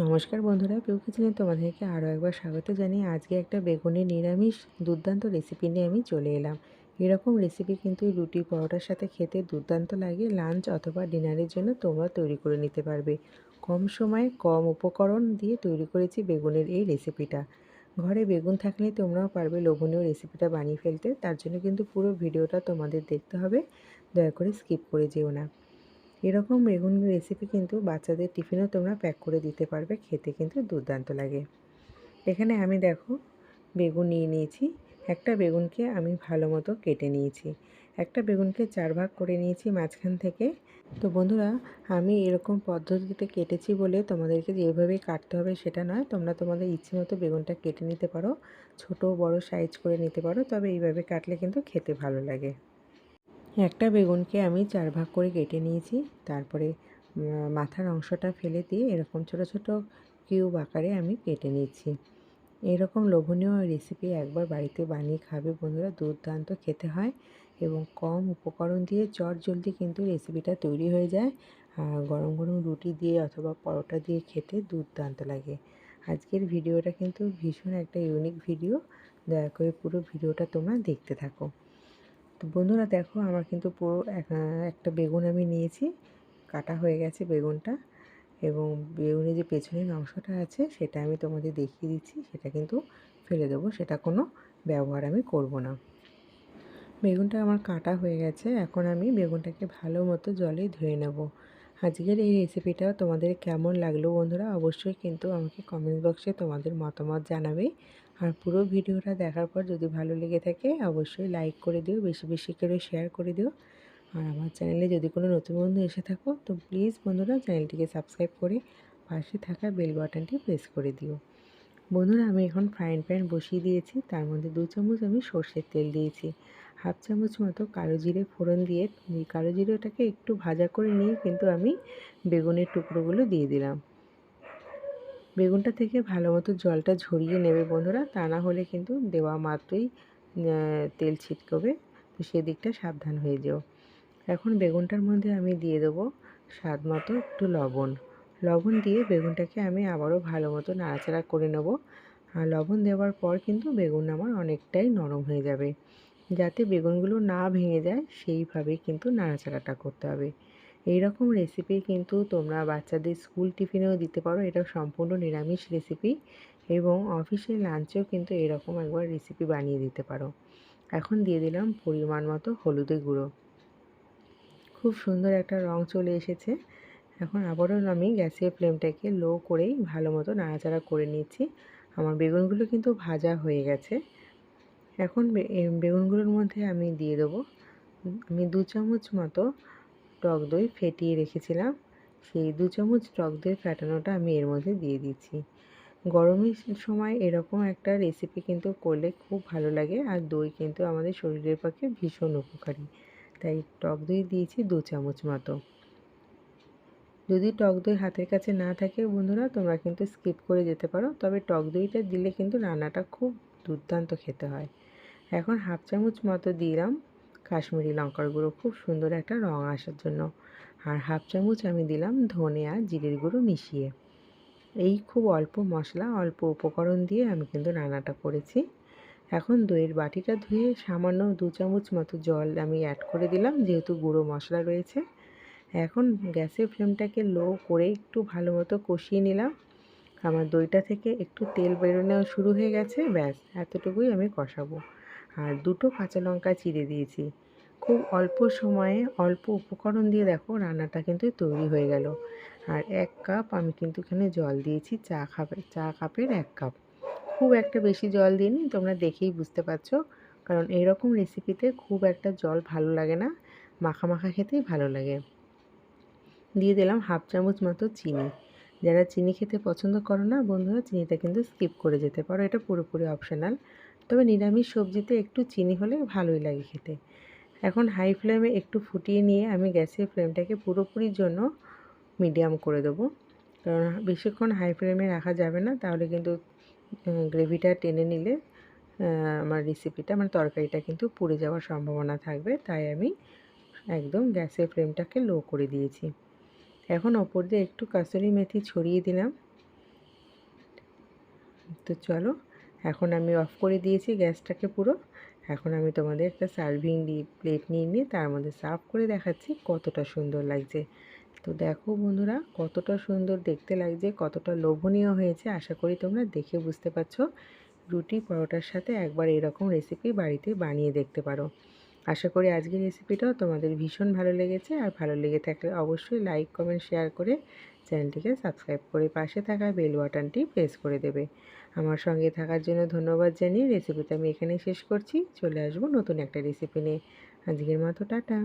নমস্কার বন্ধুরা কেউ কিচেনে তোমাদেরকে আরও একবার স্বাগত জানিয়ে আজকে একটা বেগুনের নিরামিষ দুর্দান্ত রেসিপি নিয়ে আমি চলে এলাম। এরকম রেসিপি কিন্তু রুটি পরোটার সাথে খেতে দুর্দান্ত লাগে লাঞ্চ অথবা ডিনারের জন্য তোমরা তৈরি করে নিতে পারবে। কম সময়ে কম উপকরণ দিয়ে তৈরি করেছি বেগুনের এই রেসিপিটা ঘরে বেগুন থাকলে তোমরাও পারবে লোভনীয় রেসিপিটা বানিয়ে ফেলতে, তার জন্য কিন্তু পুরো ভিডিওটা তোমাদের দেখতে হবে, দয়া করে স্কিপ করে যেও না। এরকম বেগুন রেসিপি কিন্তু বাচ্চাদের টিফিনও তোমরা প্যাক করে দিতে পারবে, খেতে কিন্তু দুর্দান্ত লাগে। এখানে আমি দেখো বেগুন নিয়ে নিয়েছি, একটা বেগুনকে আমি ভালো মতো কেটে নিয়েছি, একটা বেগুনকে চার ভাগ করে নিয়েছি মাঝখান থেকে। তো বন্ধুরা, আমি এরকম পদ্ধতিতে কেটেছি বলে তোমাদেরকে যেভাবে কাটতে হবে সেটা নয়, তোমরা তোমাদের ইচ্ছে মতো বেগুনটা কেটে নিতে পারো, ছোট বড় সাইজ করে নিতে পারো, তবে এইভাবে কাটলে কিন্তু খেতে ভালো লাগে। একটা বেগুনকে আমি চার ভাগ করে কেটে নিয়েছি। তারপরে মাথার অংশটা ফেলে দিয়ে এরকম ছোট ছোট কিউব আকারে আমি কেটে নিয়েছি এরকম লোভনীয় রেসিপি একবার বাড়িতে বানিয়ে খাবে বন্ধুরা, দুর্দান্ত খেতে হয় এবং কম উপকরণ দিয়ে চট জলদি কিন্তু রেসিপিটা তৈরি হয়ে যায়। গরম গরম রুটি দিয়ে অথবা পরোটা দিয়ে খেতে দুর্দান্ত লাগে। আজকের ভিডিওটা কিন্তু ভীষণ একটা ইউনিক ভিডিও দয়া করে পুরো ভিডিওটা তোমরা দেখতে থাকো। তো বন্ধুরা দেখো, আমার কিন্তু পুরো একটা বেগুন আমি নিয়েছি। কাটা হয়ে গেছে বেগুনটা এবং বেগুনের যে পেছনের অংশটা আছে, সেটা আমি তোমাদের দেখিয়ে দিচ্ছি, সেটা কিন্তু ফেলে দেবো, সেটা কোনো ব্যবহার আমি করব না। বেগুনটা আমার কাটা হয়ে গেছে, এখন আমি বেগুনটাকে ভালো মতো জলে ধুয়ে নেব। আজকের এই রেসিপিটা তোমাদের কেমন লাগল বন্ধুরা অবশ্যই কিন্তু আমাকে কমেন্ট বক্সে তোমাদের মতামত জানাবে। আর পুরো ভিডিওটা দেখার পর যদি ভালো লেগে থাকে অবশ্যই লাইক করে দিও, বেশি বেশি করে শেয়ার করে দিও। আর আমার চ্যানেলে যদি কোনো নতুন বন্ধু এসে থাকো তো প্লিজ বন্ধুরা চ্যানেলটিকে সাবস্ক্রাইব করে পাশে থাকা বেল বাটনটি প্রেস করে দিও। বন্ধুরা আমি এখন ফ্রাইং প্যান বসিয়ে দিয়েছি, তার মধ্যে দু চামচ আমি সর্ষের তেল দিয়েছি। হাফ চামচ মতো কালো জিরে ফোড়ন দিয়ে কালো জিরেটাকে একটু ভাজা করে নিয়ে কিন্তু আমি বেগুনের টুকরোগুলো দিয়ে দিলাম। বেগুনটা থেকে ভালো মতো জলটা ঝরিয়ে নেবে বন্ধুরা, তা না হলে কিন্তু দেওয়া মাত্রই তেল ছিটকবে। তো সেদিকটা সাবধান হয়ে যেও। এখন বেগুনটার মধ্যে আমি দিয়ে দেবো স্বাদ মতো একটু লবণ। লবণ দিয়ে বেগুনটাকে আমি আবারও ভালো মতো নাড়াচাড়া করে নেব। আর লবণ দেওয়ার পর কিন্তু বেগুন আমার অনেকটাই নরম হয়ে যাবে। যাতে বেগুনগুলো না ভেঙে যায়, সেইভাবেই কিন্তু নাড়াচাড়াটা করতে হবে। এই রকম রেসিপি কিন্তু তোমরা বাচ্চাদের স্কুল টিফিনেও দিতে পারো। এটা সম্পূর্ণ নিরামিষ রেসিপি এবং অফিসের লাঞ্চেও কিন্তু এরকম একবার রেসিপি বানিয়ে দিতে পারো। এখন দিয়ে দিলাম পরিমাণ মতো হলুদের গুঁড়ো। খুব সুন্দর একটা রং চলে এসেছে। এখন আবারও আমি গ্যাসের ফ্লেমটাকে লো করেই ভালো মতো নাড়াচাড়া করে নিচ্ছি। আমার বেগুনগুলো কিন্তু ভাজা হয়ে গেছে। এখন বেগুনগুলোর মধ্যে আমি দিয়ে দেবো, আমি দু চামচ মতো টক দই ফেটিয়ে রেখেছিলাম, সেই দু চামচ টক দই ফেটানোটা আমি এর মধ্যে দিয়ে দিচ্ছি। গরমের সময় এরকম একটা রেসিপি কিন্তু করলে খুব ভালো লাগে, আর দই কিন্তু আমাদের শরীরের পক্ষে ভীষণ উপকারী। তাই টক দই দিয়েছি দু চামচ মতো। যদি টক দই হাতের কাছে না থাকে বন্ধুরা, তোমরা কিন্তু স্কিপ করে যেতে পারো, তবে টক দইটা দিলে কিন্তু রান্নাটা খুব দুর্দান্ত খেতে হয়। এখন হাফ চামচ মতো দিলাম কাশ্মীরি লঙ্কার গুঁড়ো। খুব সুন্দর একটা রঙ আসার জন্য। আর হাফ চামচ আমি দিলাম ধনে আর জিরের গুঁড়ো মিশিয়ে। এই খুব অল্প মশলা, অল্প উপকরণ দিয়ে আমি কিন্তু রান্নাটা করেছি। এখন দইয়ের বাটিটা ধুয়ে সামান্য দু চামচ মতো জল আমি অ্যাড করে দিলাম, যেহেতু গুঁড়ো মশলা রয়েছে। এখন গ্যাসের ফ্লেমটাকে লো করে একটু ভালো মতো কষিয়ে নিলাম। আমার দইটা থেকে একটু তেল বেরোনো শুরু হয়ে গেছে, ব্যাস, এতটুকুই আমি কষাবো। আর দুটো কাঁচা লঙ্কা চিড়ে দিয়েছি। খুব অল্প সময়ে অল্প উপকরণ দিয়ে দেখো রান্নাটা কিন্তু তৈরি হয়ে গেল। আর এক কাপ আমি কিন্তু এখানে জল দিয়েছি চা কাপে চা কাপের এক কাপ। খুব একটা বেশি জল দিইনি, তোমরা দেখেই বুঝতে পারছ। কারণ এইরকম রেসিপিতে খুব একটা জল ভালো লাগে না, মাখা মাখা খেতেই ভালো লাগে। দিয়ে দিলাম হাফ চামচ মতো চিনি। যারা চিনি খেতে পছন্দ করো না, বন্ধুরা, চিনিটা কিন্তু স্কিপ করে যেতে পারো। এটা পুরোপুরি অপশনাল তবে নিরামিষ সবজিতে একটু চিনি হলে ভালোই লাগে খেতে। এখন হাই ফ্লেমে একটু ফুটিয়ে নিয়ে আমি গ্যাসের ফ্লেমটাকে পুরোপুরির জন্য মিডিয়াম করে দেবো। কারণ বেশিক্ষণ হাই ফ্লেমে রাখা যাবে না, তাহলে কিন্তু গ্রেভিটা টেনে নিলে আমার রেসিপিটা মানে তরকারিটা কিন্তু পুড়ে যাওয়ার সম্ভাবনা থাকবে। তাই আমি একদম গ্যাসের ফ্লেমটাকে লো করে দিয়েছি। এখন ওপর দিয়ে একটু কাসুরি মেথি ছড়িয়ে দিলাম। তো চলো এখন আমি অফ করে দিয়েছি গ্যাসটাকে পুরো। এখন আমি তোমাদের একটা সার্ভিং প্লেট নিয়ে নিয়ে তার মধ্যে সার্ভ করে দেখাচ্ছি কতটা সুন্দর লাগছে। তো দেখো বন্ধুরা, কতটা সুন্দর দেখতে লাগছে, কতটা লোভনীয় হয়েছে, আশা করি তোমরা দেখে বুঝতে পারছ। রুটি পরোটার সাথে একবার এরকম রেসিপি বাড়িতে বানিয়ে দেখতে পারো। আশা করি আজকের রেসিপিটাও তোমাদের ভীষণ ভালো লেগেছে। আর ভালো লেগে থাকলে অবশ্যই লাইক কমেন্ট শেয়ার করে চ্যানেলটিকে সাবস্ক্রাইব করে পাশে থাকা বেল বাটনটি প্রেস করে দেবে। আমার সঙ্গে থাকার জন্য ধন্যবাদ জানিয়ে রেসিপিটা আমি এখানেই শেষ করছি। চলে আসব নতুন একটা রেসিপি নিয়ে। আজকের মতো, টাটা।